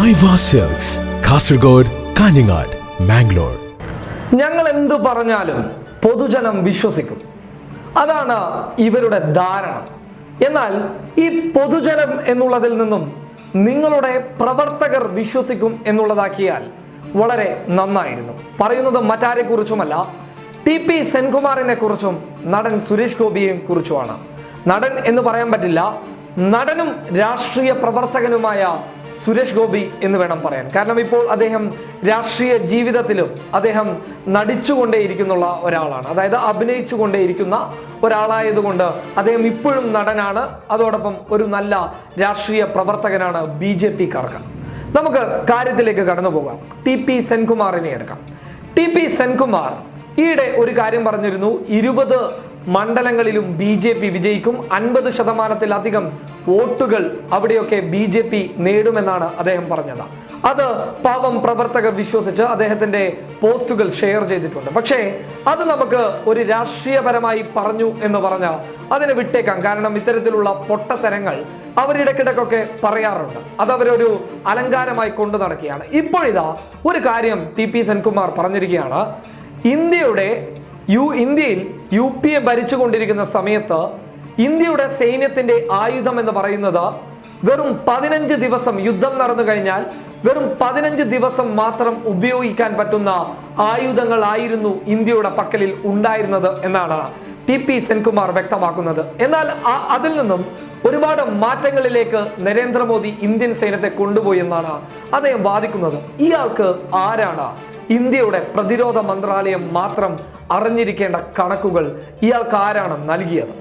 Silva silks Kasaragod Kanhangad Mangalore ഞങ്ങൾ എന്തു പറഞ്ഞാലും പൊതുജനം വിശ്വസിക്കും. അതാണ് ഇവരുടെ ധാരണ. എന്നാൽ ഈ പൊതുജനം എന്നുള്ളതിൽ നിന്നും നിങ്ങളുടെ പ്രവർത്തകർ വിശ്വസിക്കും എന്നുള്ളതാക്കിയാൽ വളരെ നന്നായിരുന്നു. പറയുന്നത് മറ്റാരെ കുറിച്ചുമല്ല ടി പി സെൻകുമാറിനെ കുറിച്ചും നടൻ സുരേഷ് ഗോപിയെ കുറിച്ചുമാണ്. നടൻ എന്ന് പറയാൻ പറ്റില്ല നടനും രാഷ്ട്രീയ പ്രവർത്തകനുമായ സുരേഷ് ഗോപി എന്ന് വേണം പറയാൻ. കാരണം ഇപ്പോൾ അദ്ദേഹം രാഷ്ട്രീയ ജീവിതത്തിലും അദ്ദേഹം നടിച്ചുകൊണ്ടേയിരിക്കുന്നുള്ള ഒരാളാണ്. അതായത് അഭിനയിച്ചു അഭിനയിച്ചുകൊണ്ടേയിരിക്കുന്ന ഒരാളായതുകൊണ്ട് അദ്ദേഹം ഇപ്പോഴും നടനാണ്. അതോടൊപ്പം ഒരു നല്ല രാഷ്ട്രീയ പ്രവർത്തകനാണ് ബി ജെ പിക്കാർക്ക്. നമുക്ക് കാര്യത്തിലേക്ക് കടന്നു പോകാം. ടി പി സെൻകുമാറിനെ എടുക്കാം. ടി പി സെൻകുമാർ ഈയിടെ ഒരു കാര്യം പറഞ്ഞിരുന്നു. ഇരുപത് മണ്ഡലങ്ങളിലും ബി ജെ പി വിജയിക്കും. അൻപത് ശതമാനത്തിലധികം വോട്ടുകൾ അവിടെയൊക്കെ ബി ജെ പി നേടുമെന്നാണ് അദ്ദേഹം പറഞ്ഞത്. അത് പാവം പ്രവർത്തകർ വിശ്വസിച്ച് അദ്ദേഹത്തിന്റെ പോസ്റ്റുകൾ ഷെയർ ചെയ്തിട്ടുണ്ട്. പക്ഷേ അത് നമുക്ക് ഒരു രാഷ്ട്രീയപരമായി പറഞ്ഞു എന്ന് പറഞ്ഞ അതിനെ വിട്ടേക്കാം. കാരണം ഇത്തരത്തിലുള്ള പൊട്ടത്തരങ്ങൾ അവരിടക്കിടക്കൊക്കെ പറയാറുണ്ട്. അത് അവരൊരു അലങ്കാരമായി കൊണ്ടു നടക്കുകയാണ്. ഇപ്പോഴിതാ ഒരു കാര്യം ടി പി സെൻകുമാർ പറഞ്ഞിരിക്കുകയാണ്. ഇന്ത്യയുടെ യു ഇന്ത്യയിൽ യു പി എ ഭരിച്ചുകൊണ്ടിരിക്കുന്ന സമയത്ത് ഇന്ത്യയുടെ സൈന്യത്തിന്റെ ആയുധം എന്ന് പറയുന്നത് വെറും പതിനഞ്ച് ദിവസം യുദ്ധം നടന്നു കഴിഞ്ഞാൽ വെറും പതിനഞ്ച് ദിവസം മാത്രം ഉപയോഗിക്കാൻ പറ്റുന്ന ആയുധങ്ങളായിരുന്നു ഇന്ത്യയുടെ പക്കലിൽ ഉണ്ടായിരുന്നത് എന്നാണ് ടി പി സെൻകുമാർ വ്യക്തമാക്കുന്നത്. എന്നാൽ അതിൽ നിന്നും ഒരുപാട് മാറ്റങ്ങളിലേക്ക് നരേന്ദ്രമോദി ഇന്ത്യൻ സൈന്യത്തെ കൊണ്ടുപോയി എന്നാണ് അദ്ദേഹം വാദിക്കുന്നത്. ഇയാൾക്ക് ആരാണ് ഇന്ത്യയുടെ പ്രതിരോധ മന്ത്രാലയം മാത്രം അറിഞ്ഞിരിക്കേണ്ട കണക്കുകൾ ഇയാൾക്ക് ആരാണ് നൽകിയത്.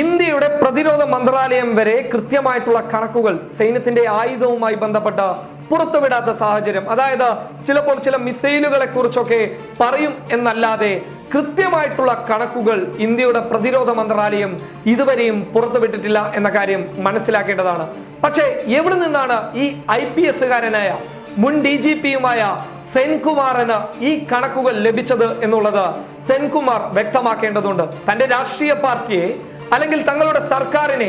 ഇന്ത്യയുടെ പ്രതിരോധ മന്ത്രാലയം വരെ കൃത്യമായിട്ടുള്ള കണക്കുകൾ സൈന്യത്തിന്റെ ആയുധവുമായി ബന്ധപ്പെട്ട പുറത്തുവിടാത്ത സാഹചര്യം. അതായത് ചിലപ്പോൾ ചില മിസൈലുകളെ കുറിച്ചൊക്കെ പറയും എന്നല്ലാതെ കൃത്യമായിട്ടുള്ള കണക്കുകൾ ഇന്ത്യയുടെ പ്രതിരോധ മന്ത്രാലയം ഇതുവരെയും പുറത്തുവിട്ടിട്ടില്ല എന്ന കാര്യം മനസ്സിലാക്കേണ്ടതാണ്. പക്ഷേ എവിടെ നിന്നാണ് ഈ ഐ പി എസുകാരനായ മുൻ ഡി ജി പിയുമായ സെൻകുമാറിന് ഈ കണക്കുകൾ ലഭിച്ചത് എന്നുള്ളത് സെൻകുമാർ വ്യക്തമാക്കേണ്ടതുണ്ട്. തന്റെ രാഷ്ട്രീയ പാർട്ടിയെ അല്ലെങ്കിൽ തങ്ങളുടെ സർക്കാരിനെ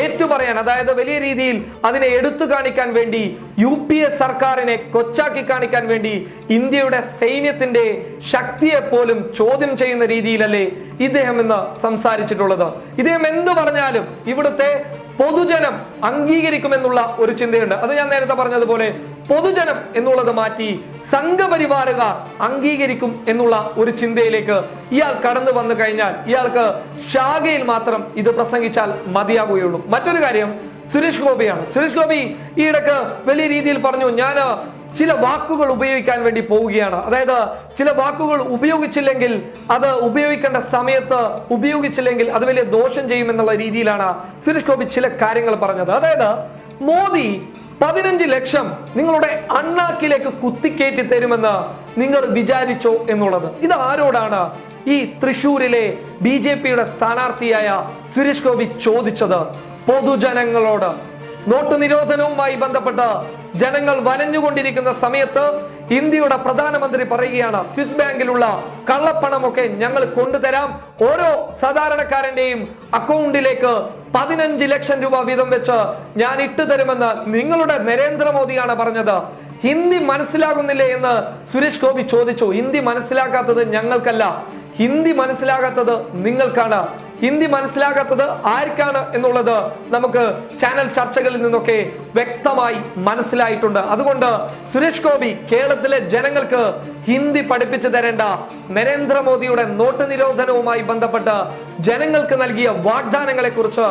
ഏറ്റുപറയാൻ അതായത് വലിയ രീതിയിൽ അതിനെ എടുത്തു കാണിക്കാൻ വേണ്ടി യു പി എ സർക്കാരിനെ കൊച്ചാക്കി കാണിക്കാൻ വേണ്ടി ഇന്ത്യയുടെ സൈന്യത്തിന്റെ ശക്തിയെ പോലും ചോദ്യം ചെയ്യുന്ന രീതിയിലല്ലേ ഇദ്ദേഹം ഇന്ന് സംസാരിച്ചിട്ടുള്ളത്. ഇദ്ദേഹം എന്തു പറഞ്ഞാലും ഇവിടുത്തെ പൊതുജനം അംഗീകരിക്കുമെന്നുള്ള ഒരു ചിന്തയുണ്ട്. അത് ഞാൻ നേരത്തെ പറഞ്ഞതുപോലെ പൊതുജനം എന്നുള്ളത് മാറ്റി സംഘപരിവാരകാർ അംഗീകരിക്കും എന്നുള്ള ഒരു ചിന്തയിലേക്ക് ഇയാൾ കടന്നു വന്നു കഴിഞ്ഞാൽ ഇയാൾക്ക് ശാഖയിൽ മാത്രം ഇത് പ്രസംഗിച്ചാൽ മതിയാകുകയുള്ളൂ മറ്റൊരു കാര്യം സുരേഷ് ഗോപിയാണ്. സുരേഷ് ഗോപി ഈ ഇടയ്ക്ക് വലിയ രീതിയിൽ പറഞ്ഞു ഞാൻ ചില വാക്കുകൾ ഉപയോഗിക്കാൻ വേണ്ടി പോവുകയാണ്. അതായത് ചില വാക്കുകൾ ഉപയോഗിച്ചില്ലെങ്കിൽ അത് ഉപയോഗിക്കേണ്ട സമയത്ത് ഉപയോഗിച്ചില്ലെങ്കിൽ അത് വലിയ ദോഷം ചെയ്യുമെന്നുള്ള രീതിയിലാണ് സുരേഷ് ഗോപി ചില കാര്യങ്ങൾ പറഞ്ഞത്. അതായത് മോദി പതിനഞ്ച് ലക്ഷം നിങ്ങളുടെ അണ്ണാക്കിലേക്ക് കുത്തിക്കേറ്റി തരുമെന്ന് നിങ്ങൾ വിചാരിച്ചോ എന്നുള്ളത്. ഇത് ആരോടാണ് ഈ തൃശൂരിലെ ബി ജെ പിയുടെ സ്ഥാനാർത്ഥിയായ സുരേഷ് ഗോപി ചോദിച്ചത്? പൊതുജനങ്ങളോട്. നോട്ട് നിരോധനവുമായി ബന്ധപ്പെട്ട് ജനങ്ങൾ വലഞ്ഞുകൊണ്ടിരിക്കുന്ന സമയത്ത് ഇന്ത്യയുടെ പ്രധാനമന്ത്രി പറയുകയാണ് സ്വിസ് ബാങ്കിലുള്ള കള്ളപ്പണമൊക്കെ ഞങ്ങൾ കൊണ്ടുതരാം. ഓരോ സാധാരണക്കാരന്റെയും അക്കൗണ്ടിലേക്ക് പതിനഞ്ച് ലക്ഷം രൂപ വീതം വെച്ച് ഞാൻ ഇട്ടു തരുമെന്ന് നിങ്ങളുടെ നരേന്ദ്രമോദിയാണ് പറഞ്ഞത്. ഹിന്ദി മനസ്സിലാകുന്നില്ല എന്ന് സുരേഷ് ഗോപി ചോദിച്ചു. ഹിന്ദി മനസ്സിലാക്കാത്തത് ഞങ്ങൾക്കല്ല. ഹിന്ദി മനസ്സിലാകാത്തത് നിങ്ങൾക്കാണ്. ഹിന്ദി മനസ്സിലാകാത്തത് ആർക്കാണ് എന്നുള്ളത് നമുക്ക് ചാനൽ ചർച്ചകളിൽ നിന്നൊക്കെ വ്യക്തമായി മനസ്സിലായിട്ടുണ്ട്. അതുകൊണ്ട് സുരേഷ് ഗോപി കേരളത്തിലെ ജനങ്ങൾക്ക് ഹിന്ദി പഠിപ്പിച്ചു തരേണ്ട നരേന്ദ്രമോദിയുടെ നോട്ട് നിരോധനവുമായി ബന്ധപ്പെട്ട് ജനങ്ങൾക്ക് നൽകിയ വാഗ്ദാനങ്ങളെ കുറിച്ച്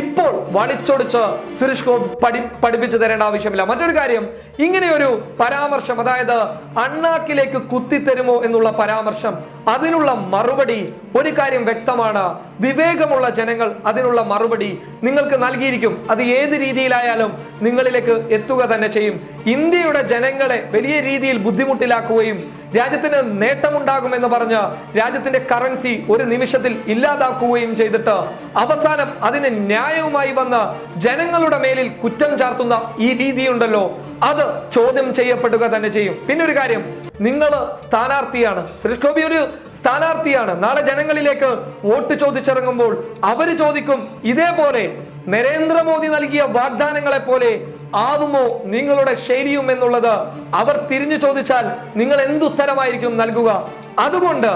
ഇപ്പോൾ വളിച്ചൊടിച്ച് സുരേഷ് ഗോപി പഠി പഠിപ്പിച്ചു തരേണ്ട ആവശ്യമില്ല. മറ്റൊരു കാര്യം ഇങ്ങനെയൊരു പരാമർശം അതായത് അണ്ണാക്കിലേക്ക് കുത്തിത്തരുമോ എന്നുള്ള പരാമർശം അതിനുള്ള മറുപടി ഒരു കാര്യം വ്യക്തമാണ്. വിവേകമുള്ള ജനങ്ങൾ അതിനുള്ള മറുപടി നിങ്ങൾക്ക് നൽകിയിരിക്കും. അത് ഏത് രീതിയിലായാലും നിങ്ങളിലേക്ക് എത്തുക തന്നെ ചെയ്യും. ഇന്ത്യയുടെ ജനങ്ങളെ വലിയ രീതിയിൽ ബുദ്ധിമുട്ടിലാക്കുകയും രാജ്യത്തിന് നേട്ടമുണ്ടാകുമെന്ന് പറഞ്ഞ് രാജ്യത്തിന്റെ കറൻസി ഒരു നിമിഷത്തിൽ ഇല്ലാതാക്കുകയും ചെയ്തിട്ട് അവസാനം അതിന് ന്യായവുമായി വന്ന് ജനങ്ങളുടെ മേലിൽ കുറ്റം ചാർത്തുന്ന ഈ രീതിയുണ്ടല്ലോ. അത് ചോദ്യം ചെയ്യപ്പെടുക തന്നെ ചെയ്യും. പിന്നെ ഒരു കാര്യം നിങ്ങൾ സ്ഥാനാർത്ഥിയാണ്. സുരേഷ് ഗോപി ഒരു സ്ഥാനാർത്ഥിയാണ്. നാളെ ജനങ്ങളിലേക്ക് വോട്ട് ചോദിച്ചിറങ്ങുമ്പോൾ അവർ ചോദിക്കും ഇതേപോലെ നരേന്ദ്രമോദി നൽകിയ വാഗ്ദാനങ്ങളെ പോലെ ആവുമോ നിങ്ങളുടെ ശൈലിയും എന്നുള്ളത് അവർ തിരിഞ്ഞു ചോദിച്ചാൽ നിങ്ങൾ എന്തുത്തരമായിരിക്കും നൽകുക? അതുകൊണ്ട്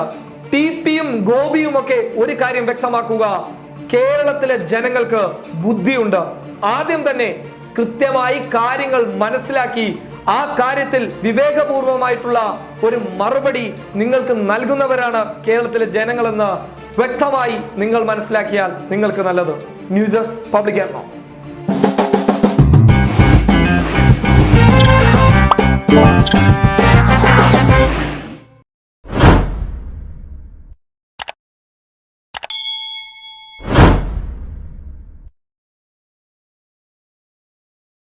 ടി പിയും ഗോപിയും ഒക്കെ ഒരു കാര്യം വ്യക്തമാക്കുക. കേരളത്തിലെ ജനങ്ങൾക്ക് ബുദ്ധിയുണ്ട്. ആദ്യം തന്നെ കൃത്യമായി കാര്യങ്ങൾ മനസ്സിലാക്കി ആ കാര്യത്തിൽ വിവേകപൂർവമായിട്ടുള്ള ഒരു മറുപടി നിങ്ങൾക്ക് നൽകുന്നവരാണ് കേരളത്തിലെ ജനങ്ങളെന്ന് വ്യക്തമായി നിങ്ങൾ മനസ്സിലാക്കിയാൽ നിങ്ങൾക്ക് നല്ലത് news public Ernakulam